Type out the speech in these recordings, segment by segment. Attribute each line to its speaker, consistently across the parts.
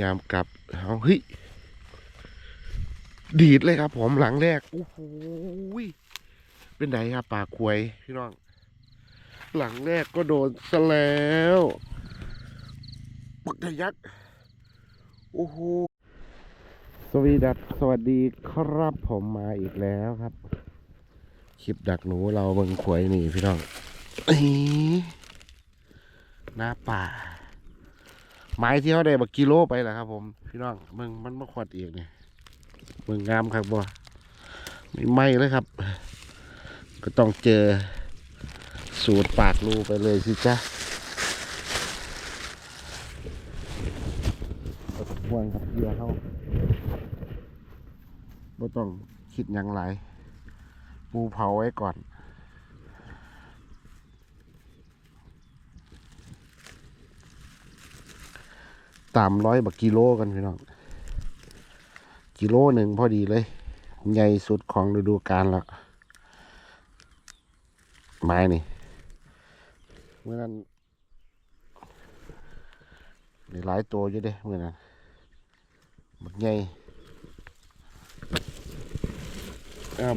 Speaker 1: ยามกลับเอาเฮ้ยดีดเลยครับ ผมหลังแรกโอ้โหเป็นไงครับปากควยพี่น้อง หลังแรกก็โดนซะแล้วปักทะยักโอ้โหสวีดัสสวัสดีครับผมมาอีกแล้วครับ คลิปดักหนูเราเบิ่งขวยนี่พี่น้องอีหน้าป่า ไม้ที่เขาได้บักกิโลไปแหละครับ ผมพี่น้องเบิ่งมันมาขวดอีกเนี่ยเบิ่งงามครับบ่ไม่ไหมเลยครับ ก็ต้องเจอสูตรปากรูไปเลยสิจ้ะห่วงครับเหยื่อเขาบ่ต้องคิดยังไรปูเผาไว้ก่อน ตามร้อยบักกิโลกันพี่น้องกิโลหนึ่งพอดีเลย ใหญ่สุดของฤดูกาลแล้ว ไม้นี่เมื่อนั้นหลายตัวอยู่เด้เมื่อนั้นบักใหญ่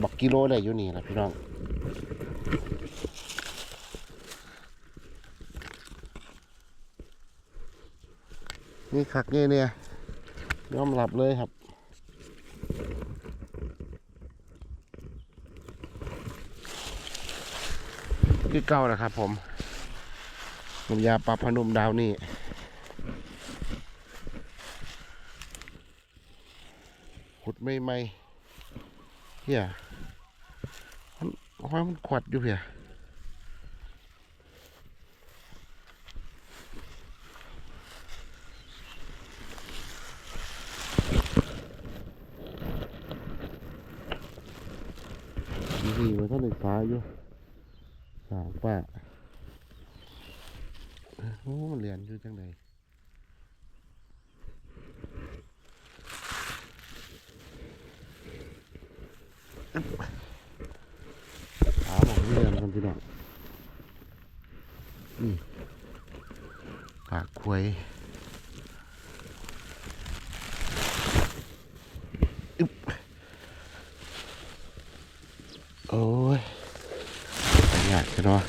Speaker 1: บักกิโลได้อยู่นี่แหละพี่น้อง นี่คักเนี่ยเนี่ยยอมรับเลยครับ ที่เก้านะครับผมน้ำยาปลาพนมดาวนี่ขุดไม่ไม่เฮียมันห้อยมันขวัดอยู่เฮีย นี่มันต้องในฟ้าอยู่สามป่าโอ้มันเรียนอยู่จังไดหาหมองเรียนกันพี่น้องนี่ปากควยอึ๊บโอ้ย อยากจะเนาะ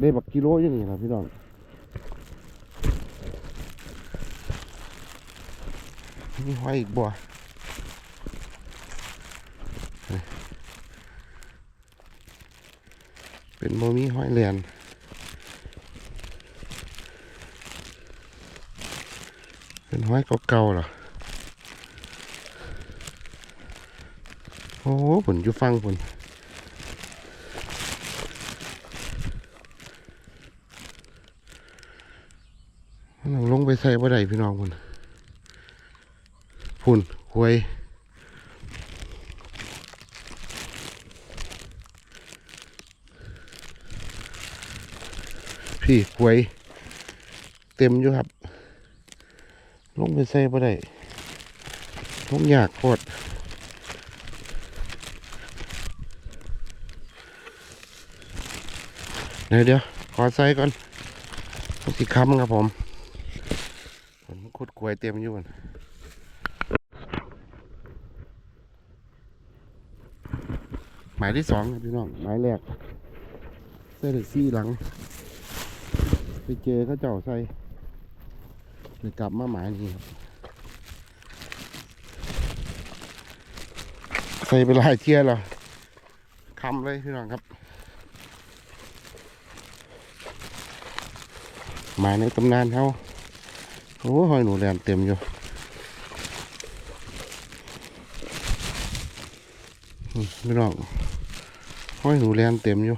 Speaker 1: ได้บักกิโลอยังนี้นะพี่น้องนี่ห้อยอีกบ่เป็นโมมีหอยเรียนเป็นหอยเก่าๆเหรอโอ้ผลอยู่ฟังผล เราลงไปใส่บ่ได้พี่น้องผลพุ่นหวยพี่หวย เต็มอยู่ครับ ลงไปใส่บ่ได้ลงยากโคตรเดี๋ยวเดี๋ยวขอใส่ก่อนสิค้ำครับผม ผมขุดกล้วยเต็มอยู่มันหมายที่สองพี่น้องหมายแรกใส่ได้ซี่หลัง ไปเจอเขาเจ้าใส่เดี๋ยกลับมาหมายนี่ครับใส่ไปหลายเที่ยแล้วคำเลยพี่น้องครับหมายในตำนานเขา โอ้หอยหนูแดนเต็มอยู่อืมพี่น้องหอยหนูแลนเต็มอยู่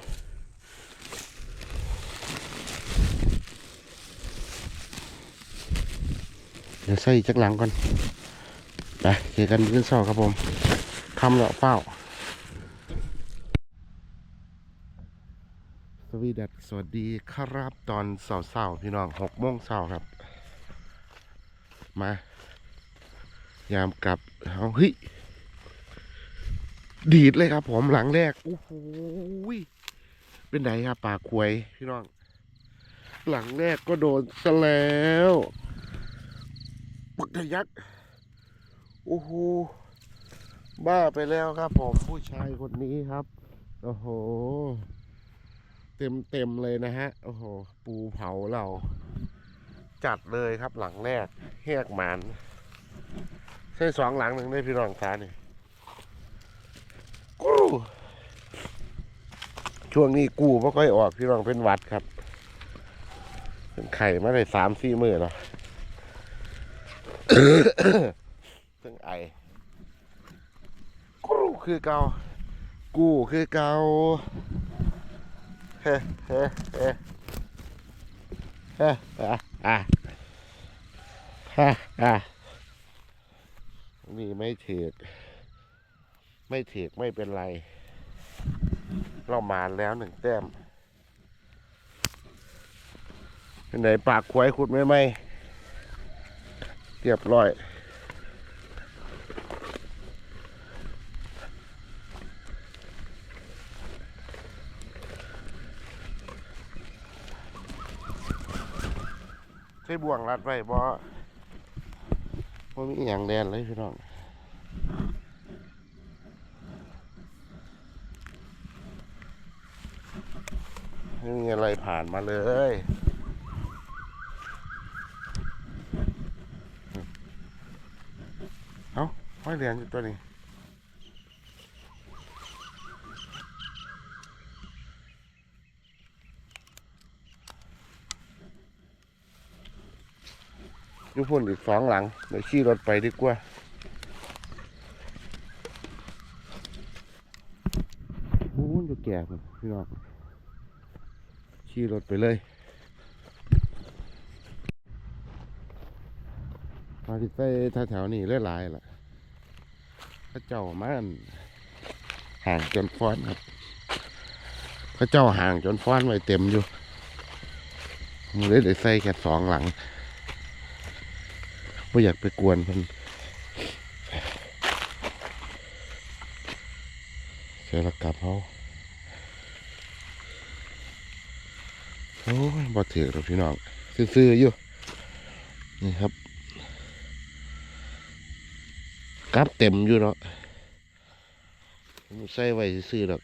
Speaker 1: เดี๋ยวใส่จักหลังก่อนไปเจอกันขึ้นเสาครับผมคำเหล่าเฝ้าสวีดัสสวัสดีครับตอนเสาร์ๆพี่น้องหกโมงเช้าครับ มา ยามกลับเอาเฮ้ยดีดเลยครับ ผมหลังแรกโอ้โหเป็นไงครับปากควยพี่น้อง หลังแรกก็โดนซะแล้วปักทะยักโอ้โหบ้าไปแล้วครับ ผมผู้ชายคนนี้ครับ โอ้โห เต็มเต็มเลยนะฮะ โอ้โห ปูเผาเรา จัดเลยครับหลังแรกแหกหมันใช่สองหลังหนึ่งได้พี่น้องตานี่กูช่วงนี้กูไม่ค่อยออกพี่น้องเป็นวัดครับ เป็นไข่มาได้สามสี่มือแล้วซึ่งไอกูคือเกากูคือเกาเฮ้เฮ้เฮ้เฮ้ อะฮะฮ่าอะนี่ไม่ถือกไม่ถือกไม่เป็นไร เรามาแล้วหนึ่งแต้มไหนปากควายขุดไม่ไหมเรียบร้อย บ่วงรัดไว้บ่บ่มีอย่างแดนเลยพี่น้องไม่มีอะไรผ่านมาเลยเอ้าห้อยเหรียญอยู่ตัวนี้ อยู่พุ่นอีกสองหลังเดี๋ยวขี่รถไปดีกว่าโอ้ยจะแก่พุ่นพี่น้องขี่รถไปเลยมาที่ใต้แถวๆนี้หลายๆล่ะพระเจ้ามันห่างจนฟ้อนครับพระเจ้าห่างจนฟ้อนไว้เต็มอยู่มึงเลยได้ใส่แค่สองหลัง ไม่อยากไปกวนมันเสียหลักกลับเขาโอ้ยบ่ถือหรอกพี่น้องซื่อๆอยู่นี่ครับกลับเต็มอยู่เนาะผมใส่ไว้ซื่อหรอก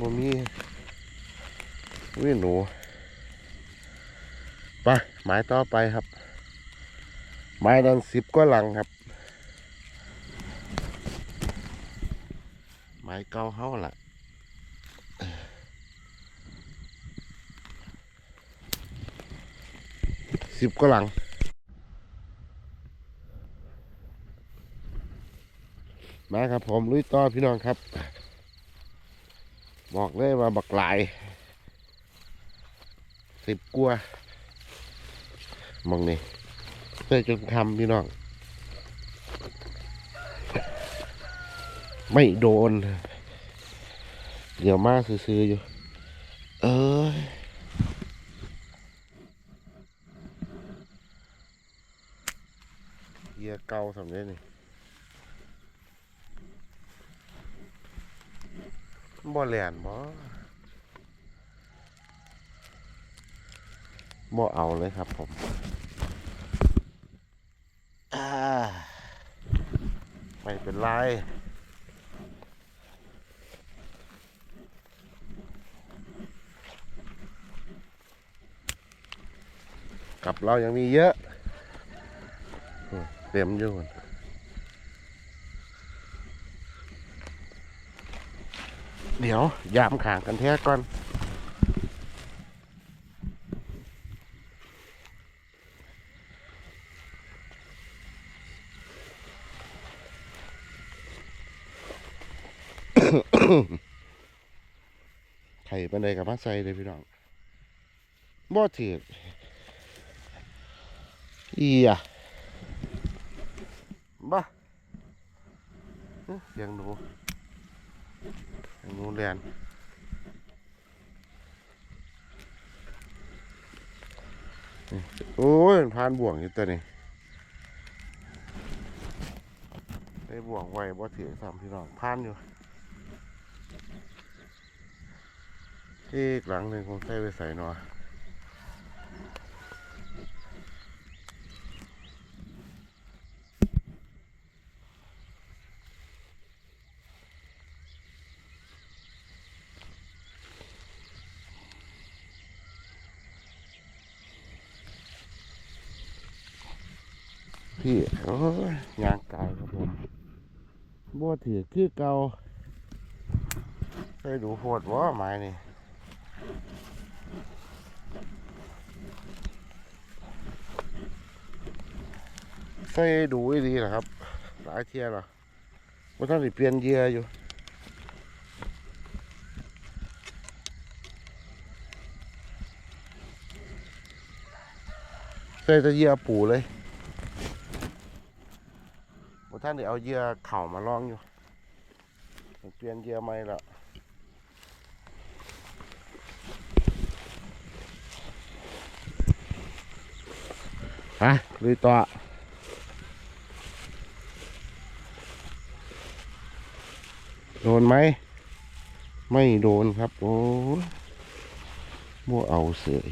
Speaker 1: บ่มี วิ่งหนูไปหมายต่อไปครับหมายนั้นสิบก็หลังครับหมายเก่าเฮาล่ะสิบก็หลังมาครับผมลุยต่อพี่น้องครับ บอกเลยว่าบักหลาย สิบกัวมองนี่เพื่อจนคำพี่น้อง ไม่โดน เดี๋ยวมาซื้ออยู่ เอ้ยเยียเก่าสำเร็จนี่บ่แหลนบ่ บ่เอาเลยครับผมอ่าไม่เป็นไรกับเรายังมีเยอะอืมเต็มอยู่เดี๋ยวยามขางกันแท้ก่อน ไข่ปันใดกับมาใส่เลยพี่น้องบ่ถืออีอะบ้าเสียงหนูเสียงหนูเรียนโอ้ยมันพานบ่วงอยู่ตัวนี้ได้บ่วงไว้บ่ถือสามพี่น้องพานอยู่ อีกหลังหนึ่งคงใส่ไปใส่หนอยพี่โอ้ยยางกายครับผมบัวถือคือเก่าเคยดูโหดว่าไม้นี่ ใส่ดูดีนะครับ หลายเทียหรอว่าท่านสิเปลี่ยนเยื่อยู่ใส่แตะเยื่อปูเลยบท่านเดี๋ยวเอาเยื่อเข่ามาลองอยู่ เปลี่ยนเยื่อใหม่ละไปลุยต่อ โดนไหม ไม่โดนครับ โอ้มัวเอาเสย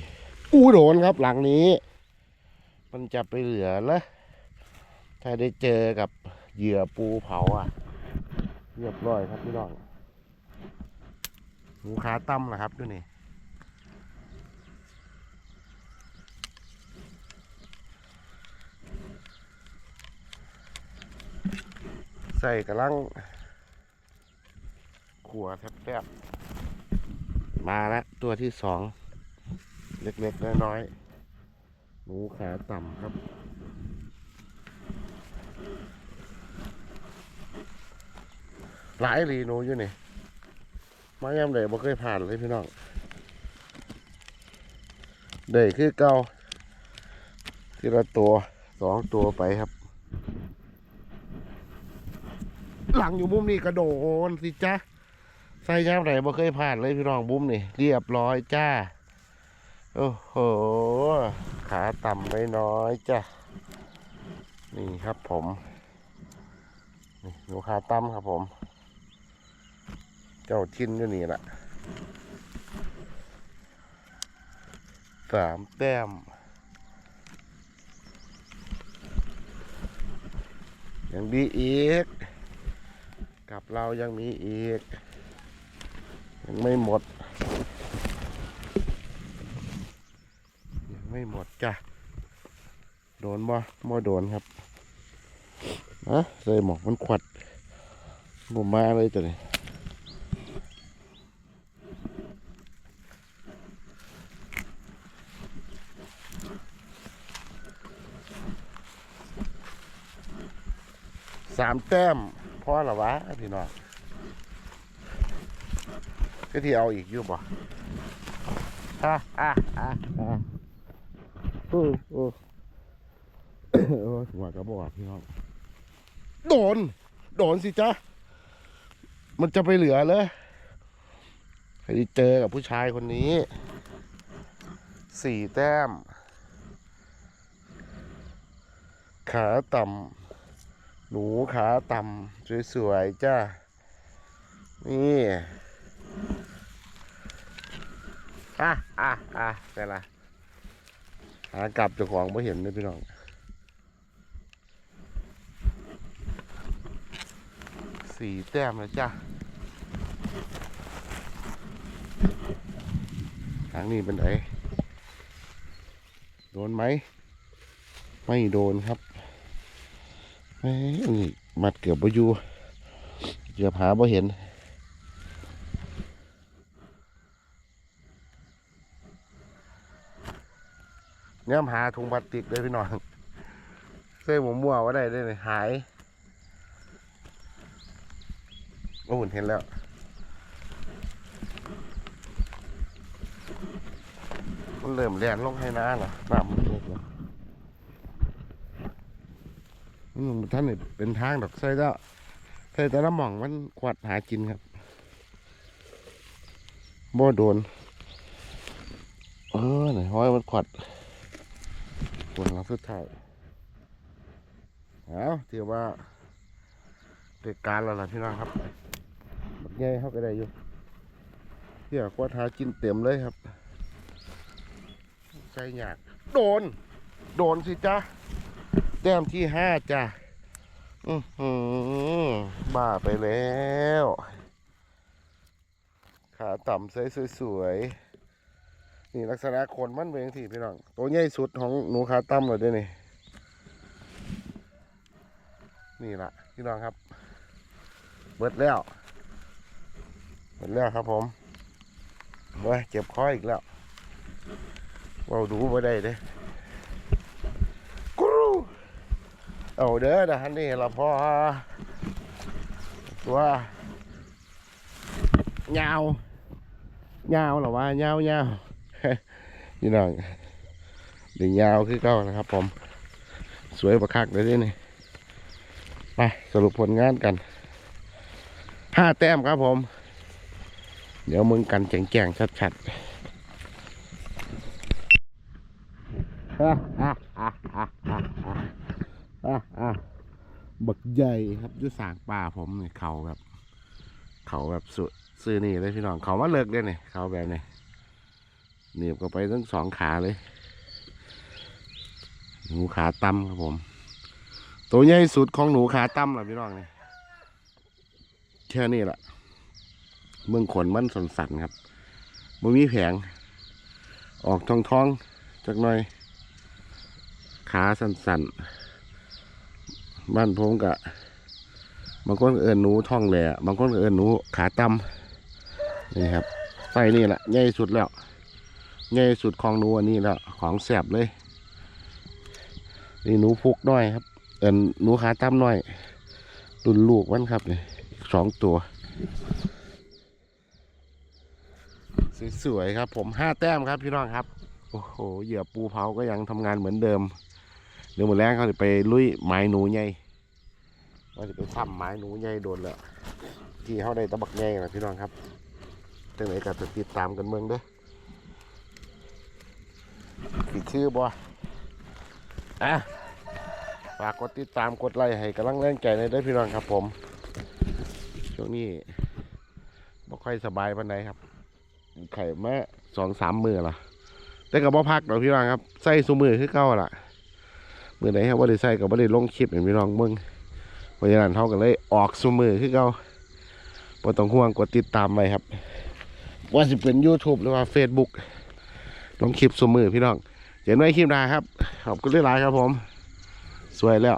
Speaker 1: อู้โดนครับหลังนี้ มันจะไปเหลือละถ้าได้เจอกับเหยื่อปูเผาอะ เรียบร้อยครับพี่น้องหูขาตั้มนะครับดูนี่ใส่กระลัง ขัวแทบๆมาแล้วตัวที่สอง เล็กๆน้อยๆหนูขาต่ำครับ หลายรีโนอยู่นี่มายามเดบ่เคยผ่านเลยพี่น้องเดยคือเก่าทีละตัวสองตัวไปครับ หลังอยู่มุมนี้กระโดนสิจ้า ใส่ยามไหนบ่เคยผ่านเลยพี่น้องบุ้มนี่ เรียบร้อยจ้า โอ้โห ขาต่ำไม่น้อยๆจ้านี่ครับผม นี่หนูขาต่ำครับผม เจ้าชิ้นอยู่นี่แหละสามแต้มยังมีอีก กับเรายังมีอีก ยังไม่หมด ยังไม่หมดจ้ะ โดนบ่บ่โดนครับนะเลยหมอกมันขวัดผมมาเลยตัวนี้สามแต้มพอหรอวะพี่น้อง ก็ที่เอาอีกอยู่บ่ฮ่าฮ่าฮ่าฮ่าโอ้โอ้โอ้หัวกระบอกพี่น้องโดน โดนสิจ๊ะ มันจะไปเหลือเลยให้ได้เจอกับผู้ชายคนนี้ สี่แต้ม ขาต่ำ หนูขาต่ำ สวย ๆ จ้า นี่ อะอะอะแต่ละหากลับเจ้าของไม่เห็นเลยพี่น้องสี่แต้มแล้วจ้าทางนี้เป็นไงโดนไหม ไม่โดนครับแหนี่มัดเกือบบ่อยู่เกือบหาบ่เห็น เนี่ยหาถุงพลาสติกเลยพี่น้องเส้หมูมั่วว่าได้ได้เลยหาย โอ้หุ่นเห็นแล้ว มันเริ่มแลนลงให้น้าเหรอน้ำมันเล็กแล้วท่านนี่เป็นทางดอกไส้แล้วแต่แต่ละหม่องมันขวัดหากินครับบ่โดน เออไหนห้อยมันขวัด ผลลัพธ์สุดท้ายเอาถือว่าเด็กการแล้วล่ะพี่น้องครับบักใหญ่เข้าไปได้อยู่เที่ยวขวัดหากินเต็มเลยครับใจหยากโดน โดนสิจ้าแต้มที่ห้าจ้าอือหือบ้าไปแล้ว ขาต่ำใสสวยๆ นี่ลักษณะคนมันเป็นที่พี่น้อง ตัวใหญ่สุดของหนูขาต่ำเลยด้วยนี่ นี่ละพี่น้องครับ เบิดแล้ว เบิดแล้วครับผมเว้ยเจ็บคออีกแล้วเว่าดูไม่ได้เด้กรูเอาเด้อนะฮันนี่เราพอตัวยาวยาวหรอวะยาวยาว พี่น้องดิงยาวขึ้นเก้านะครับ ผม สวยประคักเลยด้วยนี่ไปสรุปผลงานกันห้าแต้มครับผม เดี๋ยวมึงกันแจ่งๆชัดๆบักใหญ่ครับยุสางป่าผมเนี่ยเขาแบบ เขาแบบสุดซื่อนี่เลยพี่น้องเขามาเลิกได้เนี่ยเขาแบบเนี่ย เหนียบก็ไปทั้งสองขาเลยหนูขาตั้มครับผม ตัวใหญ่สุดของหนูขาตั้มล่ะพี่น้องเนี่ยแค่นี้แหละเมืองขนมันสันสันๆครับมันมีแผง ออกทองทองๆจักหน่อย ขาสันสันๆบ้านผมกะบางคนเอินหนูท่องแหล่บางคนเอินหนูขาต่ำนี่ครับไส้นี่แหละใหญ่สุดแล้ว ใหญ่สุดของหนูอันนี้แล้วของแสบเลย นี่หนูพุกน้อยครับเอินหนูขาต่ำน้อยรุนลูกมันครับนี่สองตัว สวยๆครับ ผมห้าแต้มครับพี่น้องครับ โอ้โหเหยื่อปูเผาก็ยังทำงานเหมือนเดิม เดี๋ยวหมดแรงเขาจะไปลุยไม้หนูใหญ่ว่าจะไปทำไม้หนูใหญ่โดนแล้วที่เขาได้ตะบักใหญ่นะพี่น้องครับจังไหนก็จะติดตามกันเมืองเด้อ ปิดชื่อบ่อะฝากกดติดตามกดไลค์ให้กำลังแรงใจในด้อพี่น้องครับผม ช่วงนี้บ่ค่อยสบายปานใดครับ ไข่มาสองสามมือละแต่กับบ่พักดอกพี่น้องครับใส่ซุมือคือเก่าล่ะมือไหนครับว่าได้ใส่กับว่าได้ลงคลิปให้พี่น้องเมืองเพราะฉะนั้นเขาก็เลยออกสมือคือเขาบ่ต้องห่วงกดติดตามไว้ครับ ว่าสิเป็น YouTube หรือว่า Facebook ลงคลิปสมือพี่น้องเจอกันไว้คลิปหน้าครับ ขอบคุณหลายๆครับผม สวยแล้ว